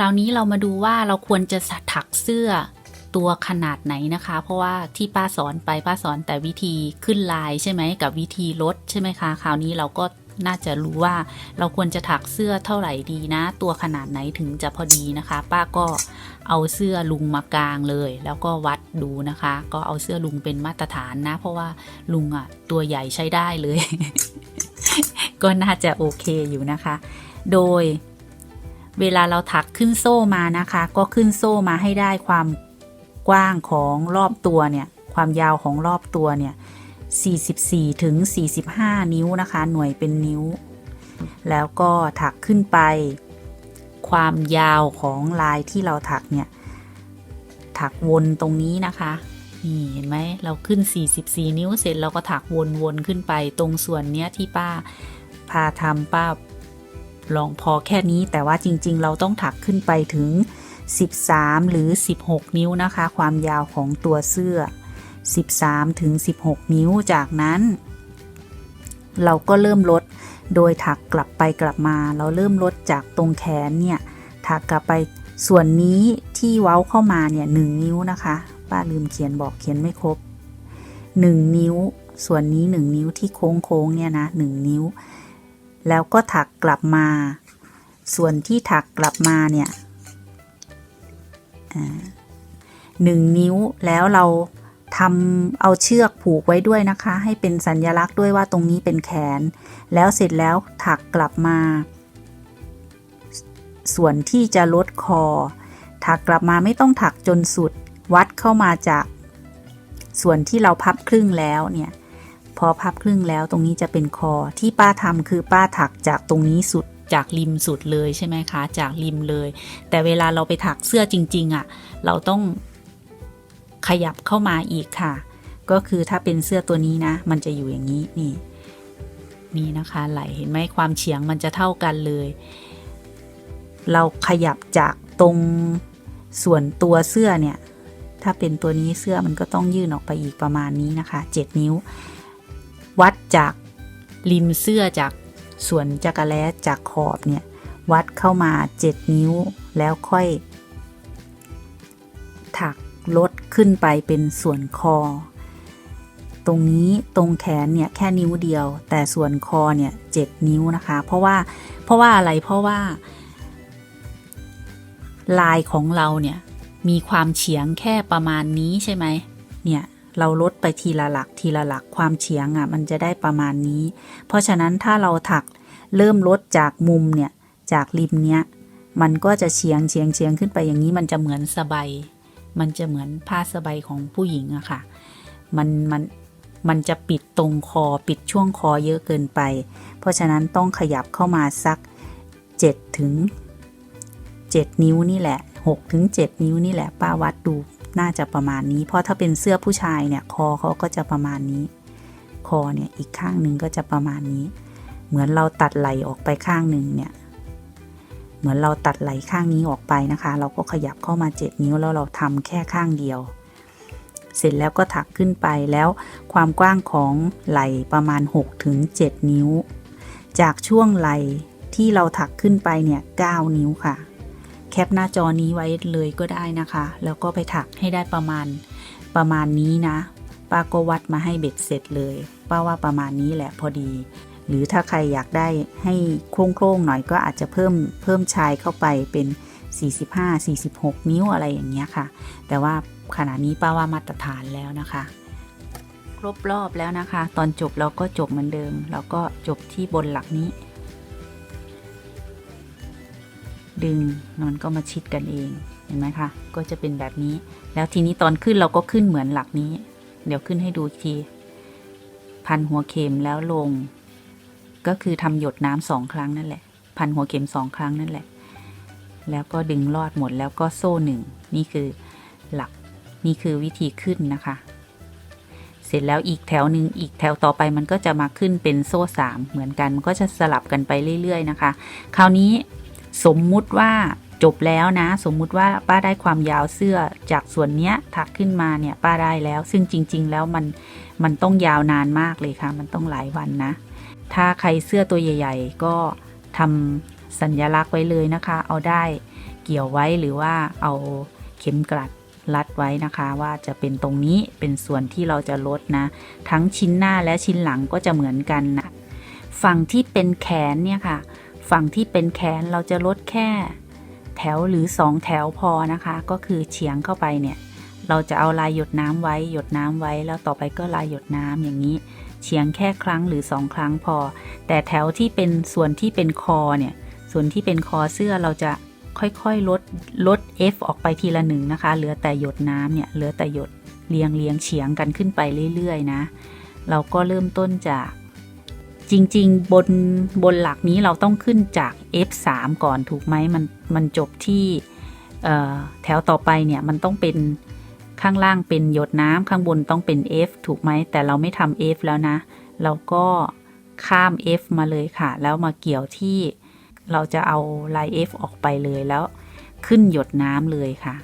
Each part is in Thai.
ราวนี้เรามาดูว่าเราควรจะถักเสื้อตัวขนาดไหนนะคะ เพราะว่าที่ป้าสอนไปป้าสอนแต่วิธีขึ้นลายใช่ไหมกับวิธีลดใช่ไหมคะ คราวนี้เราก็น่าจะรู้ว่าเราควรจะถักเสื้อเท่าไหร่ดีนะ ตัวขนาดไหนถึงจะพอดีนะคะ ป้าก็เอาเสื้อลุงมากางเลย แล้วก็วัดดูนะคะ ก็เอาเสื้อลุงเป็นมาตรฐานนะ เพราะว่าลุงอะตัวใหญ่ใช้ได้เลย ก็น่าจะโอเคอยู่นะคะ โดย เวลาเราถักขึ้นโซ่มานะคะ ก็ขึ้นโซ่มาให้ได้ความกว้างของรอบตัวเนี่ย ความยาวของรอบตัวเนี่ย 44 ถึง 45 นิ้วนะคะ หน่วยเป็นนิ้ว แล้วก็ถักขึ้นไป ความยาวของลายที่เราถักเนี่ย ถักวนตรงนี้นะคะนี่เห็นไหมเราขึ้น 44 นิ้วเสร็จเราก็ถักวนๆขึ้นไปตรงส่วนเนี้ยที่ป้า พาทำป้า ลองพอแค่นี้แต่ว่าจริงๆ เราต้องถักขึ้นไปถึง 13 หรือ 16 นิ้วนะคะ ความยาวของตัวเสื้อ 13 ถึง 16 นิ้วจากนั้น เราก็เริ่มลดโดยถักกลับไปกลับมา เราเริ่มลดจากตรงแขนเนี่ยถักกลับไปส่วนนี้ที่เว้าเข้ามาเนี่ย1นิ้วนะคะป้าลืมเขียนบอกเขียนไม่ครบ 1 นิ้ว ส่วนนี้ 1 นิ้วที่โค้งๆเนี่ยนะ1นิ้ว แล้วก็ถักกลับมา ส่วนที่ถักกลับมาเนี่ยหนึ่งนิ้วแล้วเราทำเอาเชือกผูกไว้ด้วยนะคะ ให้เป็นสัญญลักษณ์ด้วยว่าตรงนี้เป็นแขน แล้วเสร็จแล้วถักกลับมา ส่วนที่จะลดคอ ถักกลับมาไม่ต้องถักจนสุด วัดเข้ามาจาก ส่วนที่เราพับครึ่งแล้วเนี่ย พอพับครึ่งแล้วตรงนี้จะเป็นคอที่ป้าทำคือป้าถักจากตรงนี้สุดจากริมสุดเลยใช่ไหมคะ จากริมเลย แต่เวลาเราไปถักเสื้อจริง ๆอะ่ะ เราต้องขยับเข้ามาอีกค่ะ ก็คือถ้าเป็นเสื้อตัวนี้นะ มันจะอยู่อย่างนี้นี่นี่นะคะไหลเห็นไหมความเฉียงมันจะเท่ากันเลย เราขยับจากตรงส่วนตัวเสื้อเนี่ย ถ้าเป็นตัวนี้เสื้อมันก็ต้องยื่นออกไปอีกประมาณนี้นะคะ 7 นิ้ว วัดจากริมเสื้อจากส่วนจักรแล้จากขอบเนี่ยวัดเข้ามา 7 นิ้วแล้วค่อย ถักลดขึ้นไปเป็นส่วนคอ ตรงนี้ตรงแขนเนี่ยแค่นิ้วเดียว แต่ส่วนคอเนี่ย7นิ้วนะคะ เพราะว่าเพราะว่าอะไรเพราะว่า ลายของเราเนี่ยมีความเฉียงแค่ประมาณนี้ใช่ไหมเนี่ย เราลดไปทีละหลักทีละหลักความเฉียงอะ่ะมันจะได้ประมาณนี้ เพราะฉะนั้นถ้าเราถักเริ่มลดจากมุมเนี่ยจากริมเนี้ยมันก็จะเฉียงเฉียงเฉียงขึ้นไปอย่างนี้มันจะเหมือนสบายมันจะเหมือนผ้าสบายของผู้หญิงอะค่ะ มันมันมันจะปิดตรงคอปิดช่วงคอเยอะเกินไป เพราะฉะนั้นต้องขยับเข้ามาสัก7ถึง7นิ้วนี่แหละ6ถึง7นิ้วนี่แหละป้าวัดดู น่าจะประมาณนี้ เพราะถ้าเป็นเสื้อผู้ชายเนี่ยคอเขาก็จะประมาณนี้ คอเนี่ยอีกข้างหนึ่งก็จะประมาณนี้ เหมือนเราตัดไหลออกไปข้างหนึ่งเนี่ย เหมือนเราตัดไหลข้างนี้ออกไปนะคะ เราก็ขยับเข้ามา 7 นิ้วแล้วเราทำแค่ข้างเดียว เสร็จแล้วก็ถักขึ้นไปแล้วความกว้างของไหลประมาณ6ถึง7นิ้ว จากช่วงไหลที่เราถักขึ้นไปเนี่ย9นิ้วค่ะ แคปหน้าจอนี้ไว้เลยก็ได้นะคะ แล้วก็ไปถักให้ได้ประมาณประมาณนี้นะ ป้าก็วัดมาให้เบ็ดเสร็จเลย ป้าว่าประมาณนี้แหละพอดี หรือถ้าใครอยากได้ให้โค้งๆหน่อยก็อาจจะเพิ่มเพิ่มชายเข้าไปเป็น 45 46 นิ้วอะไรอย่างเงี้ยค่ะ แต่ว่าขณะนี้ป้าว่ามาตรฐานแล้วนะคะ ครบรอบแล้วนะคะ ตอนจบเราก็จบเหมือนเดิมแล้วก็จบที่บนหลักนี้ ดึงมันก็มาชิดกันเองเห็นไหมคะก็จะเป็นแบบนี้ แล้วทีนี้ตอนขึ้นเราก็ขึ้นเหมือนหลักนี้ เดี๋ยวขึ้นให้ดูที พันหัวเข็มแล้วลง ก็คือทำหยดน้ำสองครั้งนั่นแหละ พันหัวเข็มสองครั้งนั่นแหละ แล้วก็ดึงลอดหมดแล้วก็โซ่หนึ่งนี่คือหลักนี่คือวิธีขึ้นนะคะ เสร็จแล้วอีกแถวหนึ่งอีกแถวต่อไปมันก็จะมาขึ้นเป็นโซ่สามเหมือนกันมันก็จะสลับกันไปเรื่อย ๆ นะคะ คราวนี้ สมมุติว่าจบแล้วนะ สมมุติว่าป้าได้ความยาวเสื้อจากส่วนเนี้ยถักขึ้นมาเนี่ยป้าได้แล้ว ซึ่งจริง ๆ แล้วมันมันต้องยาวนานมากเลยค่ะ มันต้องหลายวันนะ ถ้าใครเสื้อตัวใหญ่ ๆ ก็ทำสัญญลักษณ์ไว้เลยนะคะ เอาได้เกี่ยวไว้หรือว่าเอาเข็มกลัดรัดไว้นะคะว่าจะเป็นตรงนี้เป็นส่วนที่เราจะลดนะ ทั้งชิ้นหน้าและชิ้นหลังก็จะเหมือนกันนะฝั่งที่เป็นแขนเนี่ยค่ะ ฝั่งที่เป็นแขนเราจะลดแค่ แถวหรือสองแถวพอนะคะ ก็คือเฉียงเข้าไปเนี่ย เราจะเอาลายหยดน้ำไว้หยดน้ำไว้แล้วต่อไปก็ลายหยดน้ำอย่างนี้ เฉียงแค่ครั้งหรือสองครั้งพอ แต่แถวที่เป็นส่วนที่เป็นคอเนี่ย ส่วนที่เป็นคอเสื้อเราจะค่อยๆลดลด F ออกไปทีละหนึ่งนะคะ เหลือแต่หยดน้ำเนี่ย เหลือแต่หยดเรียงเรียงเฉียงกันขึ้นไปเรื่อยๆนะ เราก็เริ่มต้นจาก จริง ๆ บนบนหลักนี้เราต้องขึ้นจาก F3 ก่อนถูกไหมมันมันจบที่แถวต่อไปเนี่ยมันต้องเป็นข้างล่างเป็นหยดน้ำข้างบนต้องเป็น F ถูกไหมแต่เราไม่ทำ F แล้วนะ เราก็ข้าม F มาเลยค่ะ แล้วมาเกี่ยวที่เราจะเอาลาย F ออกไปเลยแล้วขึ้นหยดน้ำเลยค่ะ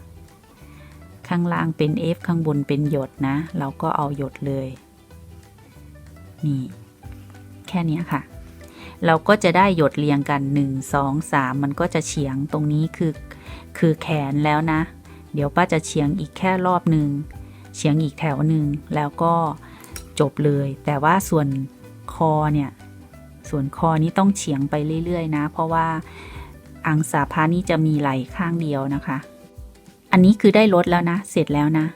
ข้างล่างเป็น F ข้างบนเป็นหยดนะ เราก็เอาหยดเลย นี่ ค่เนี้ยค่ะ เราก็จะได้หยดเรียงกัน 1 2 3 มันก็จะเฉียงตรงนี้คือ คือแขนแล้วนะ เดี๋ยวป้าจะเฉียงอีกแค่รอบหนึ่งเฉียงอีกแถวหนึ่งแล้วก็จบเลย แต่ว่าส่วนคอเนี่ย ส่วนคอนี้ต้องเฉียงไปเรื่อยๆนะ เพราะว่าอังสาพานี้จะมีไหลข้างเดียวนะคะ อันนี้คือได้ลดแล้วนะ เสร็จแล้วนะ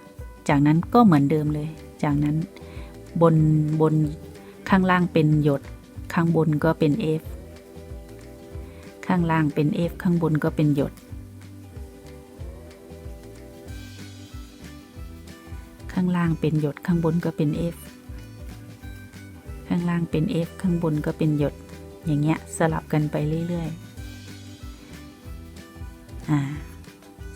จากนั้นก็เหมือนเดิมเลย จากนั้นบนบน ข้างล่างเป็นหยด ข้างบนก็เป็น F ข้างล่างเป็น F ข้างบนก็เป็นหยด ข้างล่างเป็นหยดข้างบนก็เป็น F ข้างล่างเป็น F ข้างบนก็เป็นหยด อย่างเงี้ยสลับกันไปเรื่อยๆ อ่า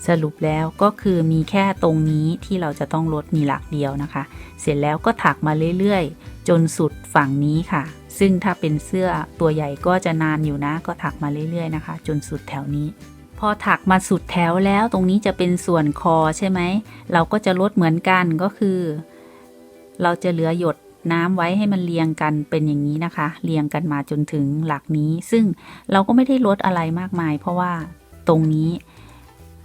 สรุปแล้วก็คือมีแค่ตรงนี้ที่เราจะต้องลดมีหลักเดียวนะคะ เสร็จแล้วก็ถักมาเรื่อยๆ จนสุดฝั่งนี้ค่ะ ซึ่งถ้าเป็นเสื้อตัวใหญ่ก็จะนานอยู่นะ ก็ถักมาเรื่อยๆนะคะ จนสุดแถวนี้ พอถักมาสุดแถวแล้วตรงนี้จะเป็นส่วนคอใช่ไหม เราก็จะลดเหมือนกันก็คือ เราจะเหลือหยดน้ำไว้ให้มันเรียงกันเป็นอย่างนี้นะคะ เรียงกันมาจนถึงหลักนี้ ซึ่งเราก็ไม่ได้ลดอะไรมากมาย เพราะว่าตรงนี้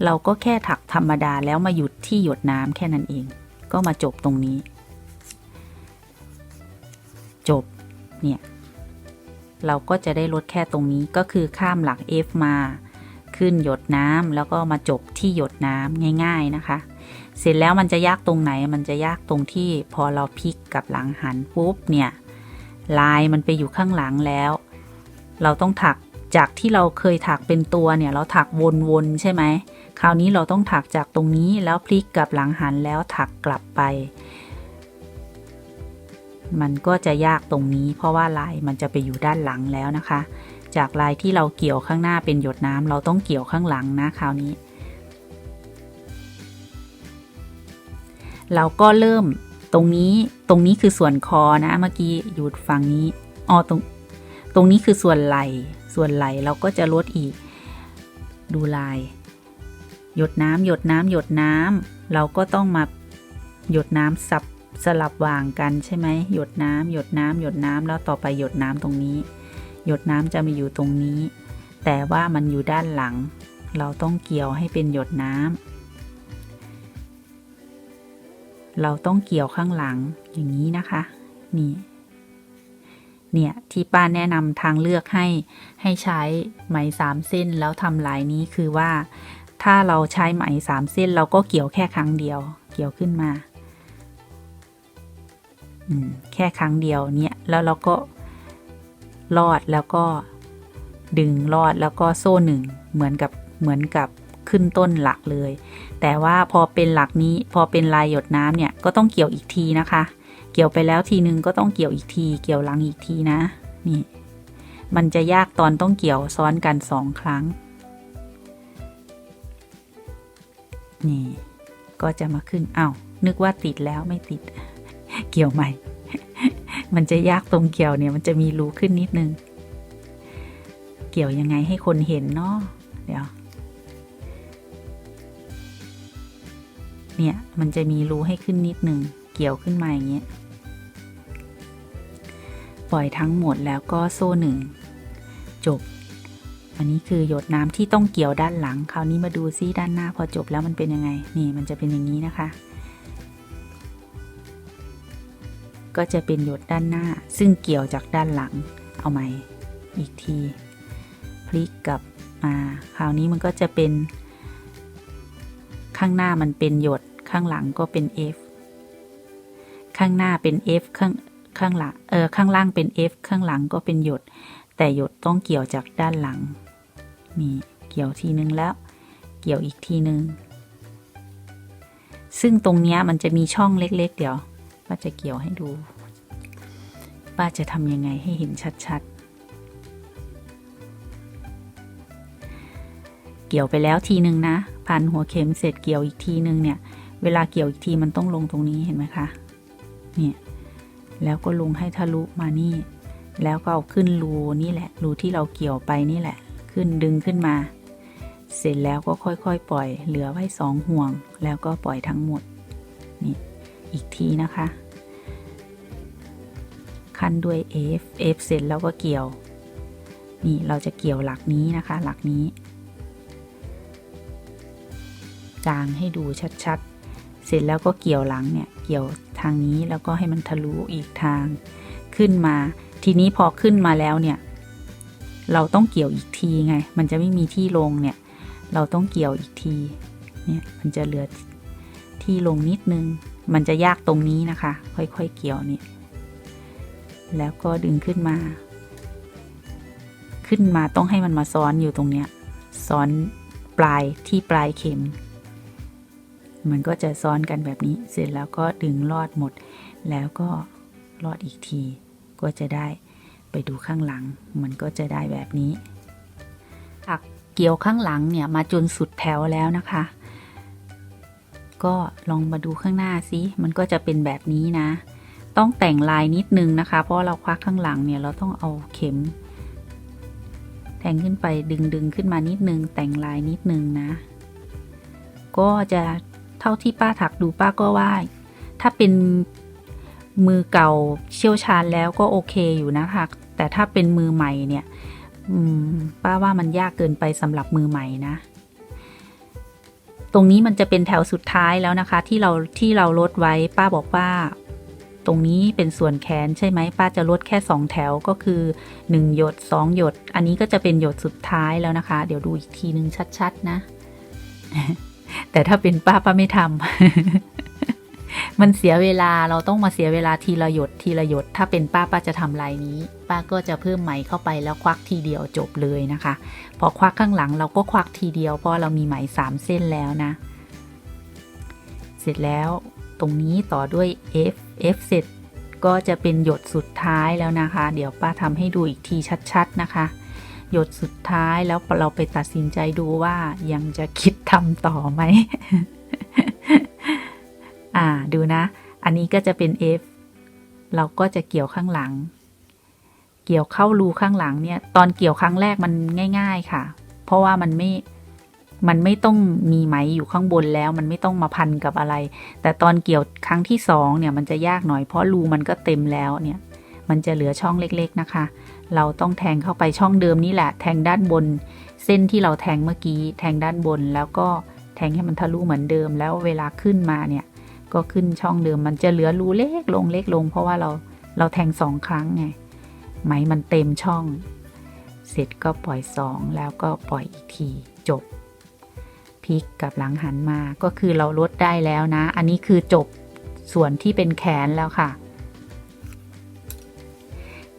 เราก็แค่ถักธรรมดาแล้วมาหยุดที่หยดน้ำแค่นั้นเอง ก็มาจบตรงนี้ จบ เนี่ย เราก็จะได้ลดแค่ตรงนี้ก็คือข้ามหลัก F มา ขึ้นหยดน้ำแล้วก็มาจบที่หยดน้ำง่าย ๆนะคะ เสร็จแล้วมันจะยากตรงไหน มันจะยากตรงที่พอเราพลิกกับหลังหันปุ๊บเนี่ย ลายมันไปอยู่ข้างหลังแล้ว เราต้องถักจากที่เราเคยถักเป็นตัวเนี่ย เราถักวนๆใช่ไหม คราวนี้เราต้องถักจากตรงนี้แล้วพลิกกับหลังหันแล้วถักกลับไป มันก็จะยากตรงนี้ เพราะว่าลายมันจะไปอยู่ด้านหลังแล้วนะคะ จากลายที่เราเกี่ยวข้างหน้าเป็นหยดน้ำเราต้องเกี่ยวข้างหลังนะคราวนี้ เราก็เริ่มตรงนี้ตรงนี้คือส่วนคอนะเมื่อกี้อยู่ฝั่งนี้อ๋อตรงตรงนี้คือส่วนไหล่ส่วนไหล่เราก็จะลดอีก ดูลาย หยดน้ำหยดน้ำหยดน้ำเราก็ต้องมาหยดน้ำสับสลับวางกันใช่ไหมหยดน้ำหยดน้ำหยดน้ำแล้วต่อไปหยดน้ำตรงนี้ หยดน้ำจะมาอยู่ตรงนี้ แต่ว่ามันอยู่ด้านหลัง เราต้องเกี่ยวให้เป็นหยดน้ำเราต้องเกี่ยวข้างหลังอย่างนี้นะคะ นี่เนี่ยที่ป้าแนะนำทางเลือกให้ให้ใช้ไหมสามเส้นแล้วทำลายนี้คือว่า ถ้าเราใช้ไหมสามเส้น เราก็เกี่ยวแค่ครั้งเดียว เกี่ยวขึ้นมาแค่ครั้งเดียวเนี่ยแล้วเราก็ลอดแล้วก็ดึงลอดแล้วก็โซ่หนึ่งเหมือนกับเหมือนกับขึ้นต้นหลักเลย แต่ว่าพอเป็นหลักนี้พอเป็นลายหยดน้ำเนี่ยก็ต้องเกี่ยวอีกทีนะคะ เกี่ยวไปแล้วทีนึงก็ต้องเกี่ยวอีกที เกี่ยวหลังอีกทีนะนี่มันจะยากตอนต้องเกี่ยวซ้อนกันสองครั้ง นี่ ก็จะมาขึ้นเอ้านึกว่าติดแล้วไม่ติด เกี่ยวใหม่ มันจะยากตรงเกี่ยวเนี่ยมันจะมีรูขึ้นนิดนึง เกี่ยวยังไงให้คนเห็นเนาะเดี๋ยว เนี่ยมันจะมีรูให้ขึ้นนิดนึง เกี่ยวขึ้นมาอย่างเงี้ย ปล่อยทั้งหมดแล้วก็โซ่หนึ่งจบ อันนี้คือหยดน้ำที่ต้องเกี่ยวด้านหลัง คราวนี้มาดูซิด้านหน้าพอจบแล้วมันเป็นยังไง นี่มันจะเป็นอย่างนี้นะคะ ก็จะเป็นหยดด้านหน้า ซึ่งเกี่ยวจากด้านหลัง เอาใหม่ อีกที พลิกกลับมา คราวนี้มันก็จะเป็น ข้างหน้ามันเป็นหยด ข้างหลังก็เป็น F ข้างหน้าเป็น F ข้างข้างหลัง เออ ข้างล่างเป็น F ข้างหลังก็เป็นหยด แต่หยดต้องเกี่ยวจากด้านหลัง นี่เกี่ยวทีนึงแล้ว เกี่ยวอีกทีนึง ซึ่งตรงนี้มันจะมีช่องเล็ก ๆ เดี๋ยวป้าจะเกี่ยวให้ดู ป้าจะทำยังไงให้เห็นชัด ๆ เกี่ยวไปแล้วทีนึงนะ พันหัวเข็มเสร็จเกี่ยวอีกทีนึงเนี่ย เวลาเกี่ยวอีกทีมันต้องลงตรงนี้เห็นไหมคะ เนี่ย แล้วก็ลงให้ทะลุมานี่ แล้วก็เอาขึ้นรูนี่แหละ รูที่เราเกี่ยวไปนี่แหละ ขึ้นดึงขึ้นมา เสร็จแล้วก็ค่อยๆ ปล่อยเหลือไว้สองห่วง แล้วก็ปล่อยทั้งหมดนี่อีกทีนะคะคันด้วย F F เสร็จแล้วก็เกี่ยว นี่เราจะเกี่ยวหลักนี้นะคะ หลักนี้ จางให้ดูชัดๆ เสร็จแล้วก็เกี่ยวหลังเนี่ย เกี่ยวทางนี้แล้วก็ให้มันทะลุอีกทางขึ้นมา ทีนี้พอขึ้นมาแล้วเนี่ย เราต้องเกี่ยวอีกทีไง มันจะไม่มีที่ลงเนี่ย เราต้องเกี่ยวอีกที เนี่ยมันจะเหลือที่ลงนิดนึง มันจะยากตรงนี้นะคะ ค่อยๆเกี่ยวเนี่ยแล้วก็ดึงขึ้นมา ขึ้นมาต้องให้มันมาซ้อนอยู่ตรงเนี้ย ซ้อนปลายที่ปลายเข็ม มันก็จะซ้อนกันแบบนี้ เสร็จแล้วก็ดึงลอดหมด แล้วก็ลอดอีกที ก็จะได้ ไปดูข้างหลัง มันก็จะได้แบบนี้ถักเกี่ยวข้างหลังเนี่ยมาจนสุดแถวแล้วนะคะ ก็ลองมาดูข้างหน้าสิมันก็จะเป็นแบบนี้นะ ต้องแต่งลายนิดนึงนะคะ เพราะเราควักข้างหลังเนี่ยเราต้องเอาเข็ม แทงขึ้นไปดึงดึงขึ้นมานิดนึง แต่งลายนิดนึงนะ ก็จะเท่าที่ป้าถักดูป้าก็ว่า ถ้าเป็น มือเก่าเชี่ยวชาญแล้วก็โอเคอยู่นะคะ แต่ถ้าเป็นมือใหม่เนี่ยป้าว่ามันยากเกินไปสำหรับมือใหม่นะ ตรงนี้มันจะเป็นแถวสุดท้ายแล้วนะคะ ที่เราที่เราลดไว้ ป้าบอกว่า ตรงนี้เป็นส่วนแขนใช่ไหมป้าจะลดแค่สองแถวก็คือหนึ่งหยดสองหยด อันนี้ก็จะเป็นหยดสุดท้ายแล้วนะคะ เดี๋ยวดูอีกทีนึงชัด ๆ นะ แต่ถ้าเป็นป้าป้าไม่ทำ มันเสียเวลาเราต้องมาเสียเวลาทีละหยดทีละหยด ถ้าเป็นป้าป้าจะทำลายนี้ ป้าก็จะเพิ่มไหมเข้าไปแล้วควักทีเดียวจบเลยนะคะ พอควักข้างหลังเราก็ควักทีเดียวเพราะเรามีไหมสามเส้นแล้วนะ เสร็จแล้วตรงนี้ต่อด้วย F F เสร็จก็จะเป็นหยดสุดท้ายแล้วนะคะ เดี๋ยวป้าทำให้ดูอีกทีชัดๆนะคะ หยดสุดท้ายแล้วเราไปตัดสินใจดูว่ายังจะคิดทำต่อไหม อ่าดูนะ อันนี้ก็จะเป็น F เราก็จะเกี่ยวข้างหลัง เกี่ยวเข้ารูข้างหลังเนี่ย ตอนเกี่ยวครั้งแรกมันง่าย ๆค่ะ เพราะว่ามันไม่ มันไม่ต้องมีไหมอยู่ข้างบนแล้ว มันไม่ต้องมาพันกับอะไร แต่ตอนเกี่ยวครั้งที่สองเนี่ยมันจะยากหน่อย เพราะรูมันก็เต็มแล้วเนี่ย มันจะเหลือช่องเล็กๆนะคะ เราต้องแทงเข้าไปช่องเดิมนี่แหละ แทงด้านบน เส้นที่เราแทงเมื่อกี้ แทงด้านบนแล้วก็แทงให้มันทะลุเหมือนเดิม แล้วเวลาขึ้นมาเนี่ย ก็ขึ้นช่องเดิมมันจะเหลือรูเล็กลงเล็กลง เพราะว่าเราเราแทงสองครั้งไงไหมมันเต็มช่อง เสร็จก็ปล่อยสองแล้วก็ปล่อยอีกทีจบพลิกกับหลังหันมาก็คือเราลดได้แล้วนะ อันนี้คือจบส่วนที่เป็นแขนแล้วค่ะ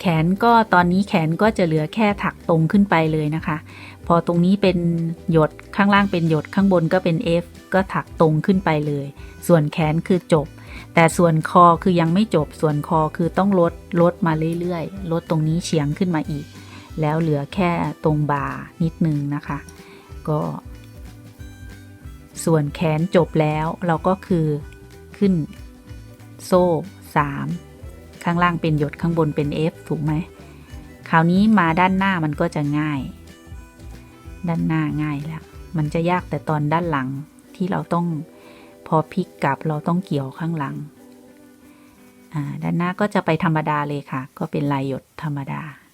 แขนก็ตอนนี้แขนก็จะเหลือแค่ถักตรงขึ้นไปเลยนะคะ พอตรงนี้เป็นหยดข้างล่างเป็นหยดข้างบนก็เป็น F ก็ถักตรงขึ้นไปเลย ส่วนแขนคือจบ แต่ส่วนคอคือยังไม่จบ ส่วนคอคือต้องลดลดมาเรื่อยๆ ลดตรงนี้เฉียงขึ้นมาอีก แล้วเหลือแค่ตรงบ่านิดนึงนะคะ ก็ ส่วนแขนจบแล้วเราก็คือขึ้น โซ่ 3 ข้างล่างเป็นหยดข้างบนเป็น F ถูกไหมคราวนี้มาด้านหน้ามันก็จะง่าย ด้านหน้าง่ายแล้ว มันจะยากแต่ตอนด้านหลัง ที่เราต้องพอพลิกกลับเราต้องเกี่ยวข้างหลัง ด้านหน้าก็จะไปธรรมดาเลยค่ะ ก็เป็นลายหยดธรรมดา